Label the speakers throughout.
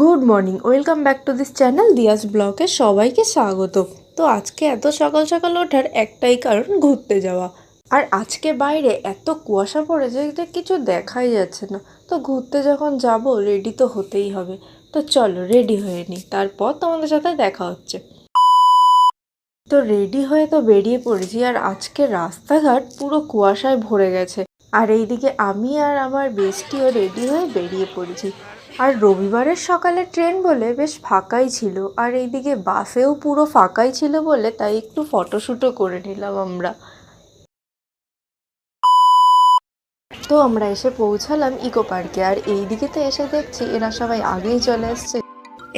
Speaker 1: Good morning, welcome back to this channel Diaz ব্লগে সবাইকে স্বাগত। তো আজকে এত সকাল সকাল ওঠার একটাই কারণ ঘুরতে যাওয়া। আর আজকে বাইরে এত কুয়াশা পড়েছে যে কিছু দেখাই যাচ্ছে না। তো ঘুরতে যখন যাব রেডি তো হতেই হবে। তো চলো রেডি হয়ে নিই, তারপর তোমাদের সাথে দেখা হচ্ছে। তো রেডি হয়ে তো বেরিয়ে পড়েছি, আর আজকে রাস্তাঘাট পুরো কুয়াশায় ভরে গেছে। আর এইদিকে আমি আর আমার বেস্টিও রেডি হয়ে বেরিয়ে পড়েছি। আর রবিবারের সকালে ট্রেন বলে বেশ ফাঁকাই ছিল, আর এইদিকে বাসেও পুরো ফাঁকাই ছিল বলে তাই একটু ফটোশ্যুটও করে নিলাম আমরা। তো আমরা এসে পৌঁছালাম ইকো পার্কে, আর এইদিকে তো এসে দেখছি এরা সবাই আগেই চলে এসছে।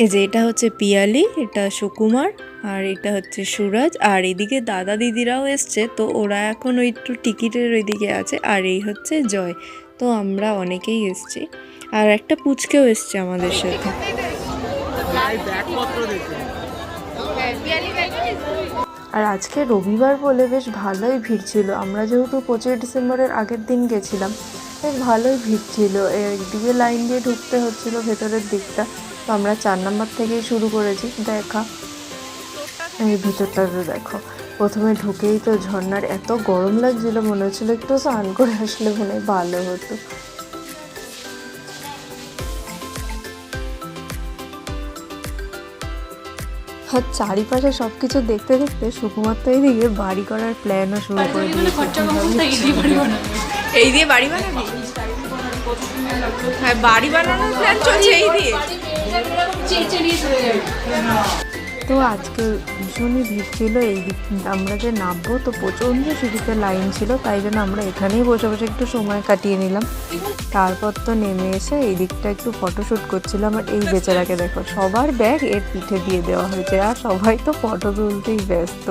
Speaker 1: এই যে এটা হচ্ছে পিয়ালি, এটা সুকুমার, আর এটা হচ্ছে সুরাজ, আর এদিকে দাদা দিদিরাও এসছে, তো ওরা এখন ওই একটু টিকিটের ওইদিকে আছে, আর এই হচ্ছে জয়। তো আমরা অনেকেই এসছি। আর একটা পুচকেও এসছে আমাদের সাথে। আর আজকে রবিবার বলে বেশ ভালোই ভিড় ছিল। আমরা যেহেতু পঁচিশে ডিসেম্বরের আগের দিন গেছিলাম বেশ ভালোই ভিড় ছিল। একদিকে লাইন দিয়ে ঢুকতে হচ্ছিল ভেতরের দিকটা। তো আমরা চার নাম্বার থেকেই শুরু করেছি। দেখা। এই ভিতরটা তো দেখো। প্রথমে ঢুকেই তো ঝর্ণার এত গরম লাগছিল মনে হচ্ছিল একটু স্নান করে আসলে মনে হয় ভালো হতো। আর চারিপাশে সবকিছু দেখতে দেখতে সুকুমার তো এইদিকে বাড়ি করার প্ল্যানও শুরু করে দিয়েছে।
Speaker 2: এই দিয়ে বাড়ি বানাবি? হ্যাঁ বাড়ি বানানোর প্ল্যান চলছে এই দিয়ে।
Speaker 1: তো আজকে ভীষণই ভিড় ছিল, এই দিক আমরা যে নামবো তো প্রচণ্ড সিঁড়িতে লাইন ছিল, তাই জন্য আমরা এখানেই বসে বসে একটু সময় কাটিয়ে নিলাম। তারপর তো নেমে এসে এই দিকটা একটু ফটোশ্যুট করছিলাম, আর এই বেচারাকে দেখো, সবার ব্যাগ এর পিঠে দিয়ে দেওয়া হয়েছে, আর সবাই তো ফটো তুলতেই ব্যস্ত।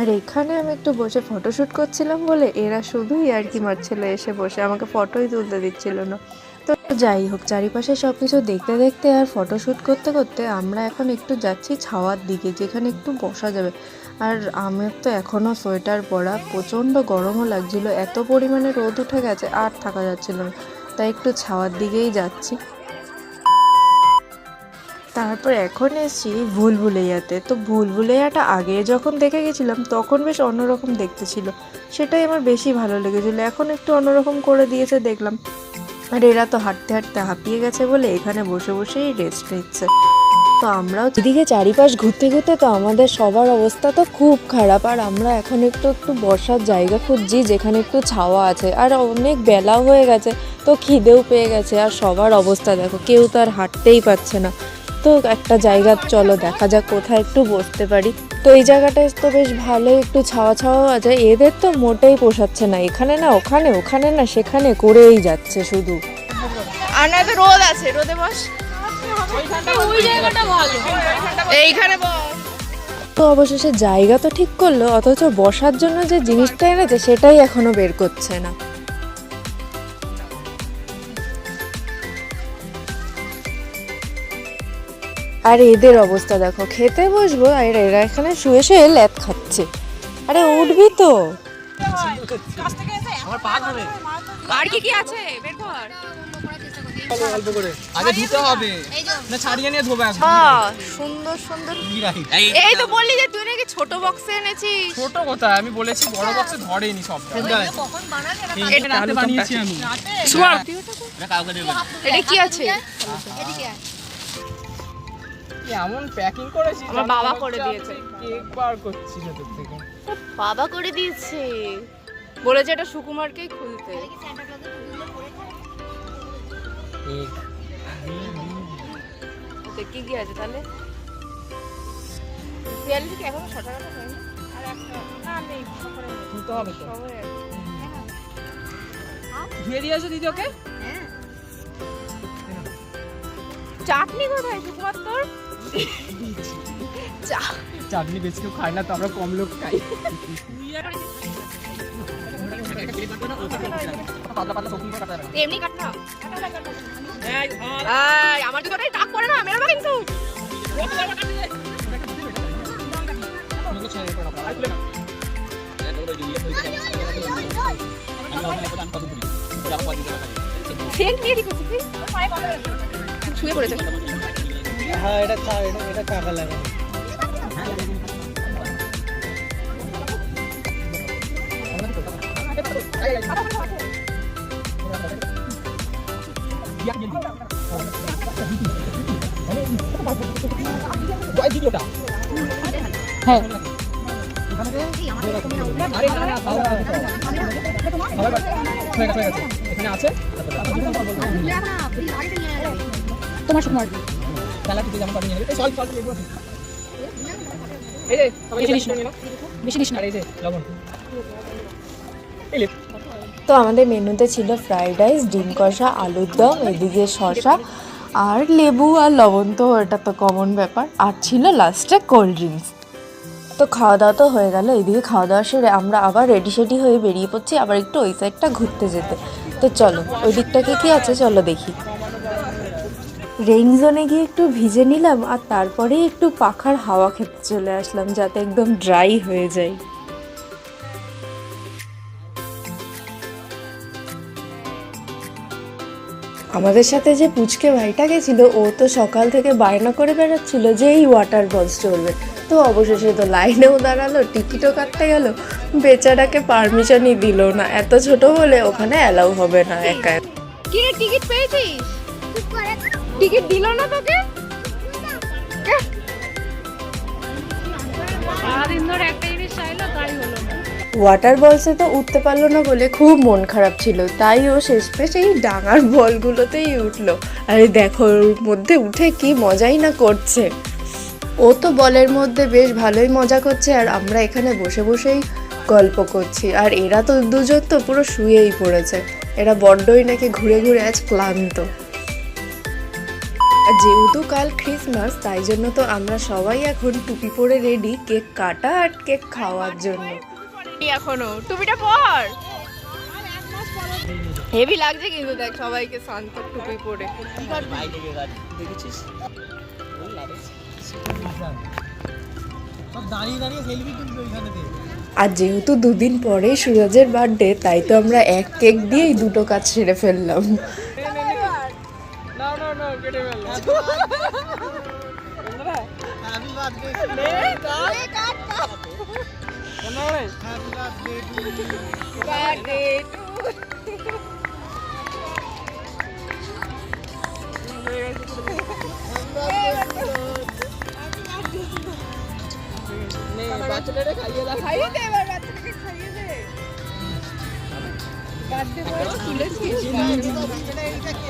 Speaker 1: আর এখানে আমি একটু বসে ফটোশ্যুট করছিলাম বলে এরা শুধুই আর কি মারছিল এসে বসে আমাকে ফটোই তুলতে দিচ্ছিল না। তো যাই হোক, চারিপাশে সব কিছু দেখতে দেখতে আর ফটোশ্যুট করতে করতে আমরা এখন একটু যাচ্ছি ছাওয়ার দিকে, যেখানে একটু বসা যাবে। আর আমার তো এখনও সোয়েটার পরা প্রচণ্ড গরমও লাগছিল, এত পরিমাণে রোদ উঠে গেছে আর থাকা যাচ্ছিল না। তাই একটু ছাওয়ার দিকেই যাচ্ছি। তারপর এখন এসছি ভুলভুলাইয়াতে। তো ভুলভুলাইয়াটা আগে যখন দেখে গেছিলাম, তখন বেশ অন্যরকম দেখতে ছিল। সেটাই আমার বেশি ভালো লেগেছিলো। এখন একটু অন্যরকম করে দিয়েছে দেখলাম। আর এরা তো হাঁটতে হাঁটতে হাঁপিয়ে গেছে বলে এখানে বসে বসেই রেস্ট নিচ্ছে। তো আমরাও এদিকে চারিপাশ ঘুরতে ঘুরতে তো আমাদের সবার অবস্থা তো খুব খারাপ। আর আমরা এখন একটু একটু বসার জায়গা খুঁজছি, যেখানে একটু ছাওয়া আছে। আর অনেক বেলাও হয়ে গেছে, তো খিদেও পেয়ে গেছে। আর সবার অবস্থা দেখো, কেউ তো আর হাঁটতেই পারছে না। তো একটা জায়গা চলো দেখা যাক কোথায় একটু বসতে পারি। তো এই জায়গাটায় তো বেশ ভালোই একটু ছাওয়া ছাওয়া আছে এদের তো মোটেই পোষাচ্ছে না। এখানে না ওখানে ওখানে না সেখানে করেই যাচ্ছে শুধু।
Speaker 2: আর না তো রোদ আছে রোদে বস। এইখানে
Speaker 1: তো অবশেষে জায়গা তো ঠিক করল অথচ বসার জন্য যে জিনিসটা এনেছে সেটাই এখনও বের করছে না। আর এদের অবস্থা দেখো খেতে বসবো আর এরা এখানে শুয়ে শুয়ে ল্যাদ খাচ্ছে। আরে উঠবি তো।
Speaker 2: আর কি কি আছে? বের কর।
Speaker 3: অল্প করে আগে ধুতে হবে। না ছাড়িয়ে নিয়ে ধোবে
Speaker 2: হ্যাঁ সুন্দর সুন্দর। এই তো বললি যে তুই নাকি ছোট বক্সে এনেছিস।
Speaker 3: ছোট কথা আমি বলেছি বড় বক্সে ধরেনি সব
Speaker 2: এটা
Speaker 3: রাতে বানিয়েছি আমি।
Speaker 2: এটা কি আছে?
Speaker 3: এমন প্যাকিং করেছি
Speaker 2: আমার বাবা করে দিয়েছে।
Speaker 3: কেক বার করছি ভেতর থেকে।
Speaker 2: বাবা করে দিয়েছে। বলেছে এটা সুকুমারকেই খুলতে। কি কি আছে তাহলে? পিয়ালি কি এখনও ছটা কাটা হয়নি? আর একটা। না নেই
Speaker 3: ধুতে হবে তো।
Speaker 2: সবাই আছে।
Speaker 3: ধুয়ে দিদি ওকে?
Speaker 2: চাটনি কোথায় সুকুমার তোর? চা
Speaker 3: চাটনি বেশি কেউ খায় না তো আমরা কম লোক খাই।
Speaker 2: পড়েছে।
Speaker 3: হ্যাঁ এটা এটা এটা কাকা লাগে। হ্যাঁ। তোমার সময়
Speaker 1: তো আমাদের মেনুতে ছিল ফ্রাইড রাইস ডিম কষা আলুর দম এদিকে শসা আর লেবু আর লবণ। তো এটা তো কমন ব্যাপার। আর ছিল লাস্টে কোল্ড ড্রিঙ্কস তো খাওয়া দাওয়া তো হয়ে গেল। এদিকে খাওয়া দাওয়া সেরে আমরা আবার রেডি সেডি হয়ে বেরিয়ে পড়ছি। আবার একটু ওই সাইডটা ঘুরতে যেতে। তো চলো ওই দিকটাকে কি আছে? চলো দেখি। রেইন জোনে গিয়ে একটু ভিজে নিলাম আর তারপরে একটু পাখার হাওয়া খেতে চলে আসলাম যাতে একদম ড্রাই হয়ে যায়। আমাদের সাথে যে পুচকে ভাইটা গেছিল, ও তো সকাল থেকে বায়না করে বেড়াচ্ছিল যে এই ওয়াটার বলস চলবে। তো অবশেষে তো লাইনেও দাঁড়াল টিকিটও কাটতে গেল, বেচারাকে পারমিশনই দিল না। এত ছোট বলে ওখানে অ্যালাউ হবে না একা
Speaker 2: টিকিট পেয়েছিস? টিকিট দিল না তোকে?
Speaker 1: ওয়াটার বলসে তো উঠতে পারল না বলে খুব মন খারাপ ছিল। তাই ও শেষ পেশ এই ডাঙার বলগুলোতেই উঠল। আরে দেখো ওর মধ্যে উঠে কি মজাই না করছে। ও তো বলের মধ্যে বেশ ভালোই মজা করছে আর আমরা এখানে বসে বসেই গল্প করছি। আর এরা তো দুজন তো পুরো শুয়েই পড়েছে। এরা বড্ডই নাকি ঘুরে ঘুরে আজ ক্লান্ত। যেহেতু কাল ক্রিসমাস তাই জন্য তো আমরা সবাই এখন টুপি পরে রেডি কেক কাটা আর কেক খাওয়ার জন্য।
Speaker 2: এখনও। টুপিটা পর। হেভি লাগছে কিন্তু দেখ সবাইকে শান্ত টুপি পরে।
Speaker 3: দেখেছিস দাঁড়িয়ে দাঁড়িয়ে সেলফি তুলবে ওইখানেতে
Speaker 1: আর যেহেতু দুদিন পরেই সুরজের বার্থডে তাই তো আমরা এক কেক দিয়েই দুটো কাজ সেরে ফেললাম।
Speaker 3: কেটে ফেল হ্যাপি বার্থডে হ্যাপি বার্থডে বাচ্চাটারে খাইয়ে দাও
Speaker 2: খাইয়ে দে এবার বাচ্চাটাকে খাইয়ে দে বার্থডে বয় তুলেছিস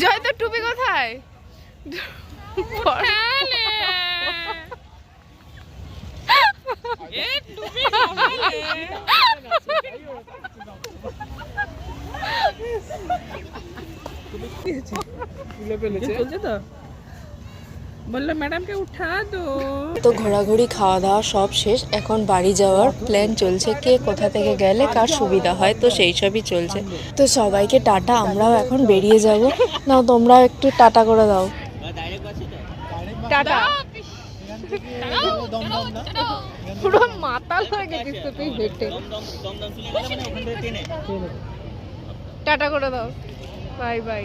Speaker 2: জয় তোর টুপি কোথায়?
Speaker 3: চলছে তো বলল ম্যাডামকে উঠা দো
Speaker 1: তো ঘোরাঘুরি খাওয়া দাওয়া সব শেষ এখন বাড়ি যাওয়ার প্ল্যান চলছে কে কোথা থেকে গেলে কার সুবিধা হয় তো সেই সবই চলছে তো সবাইকে টাটা আমরাও এখন বেরিয়ে যাব নাও তোমরাও একটু টাটা করে দাও
Speaker 2: টাটা
Speaker 3: না
Speaker 2: পুরো মাতাল হয়ে গেছিস তো তুই হেঁটে টাটা করে দাও বাই বাই।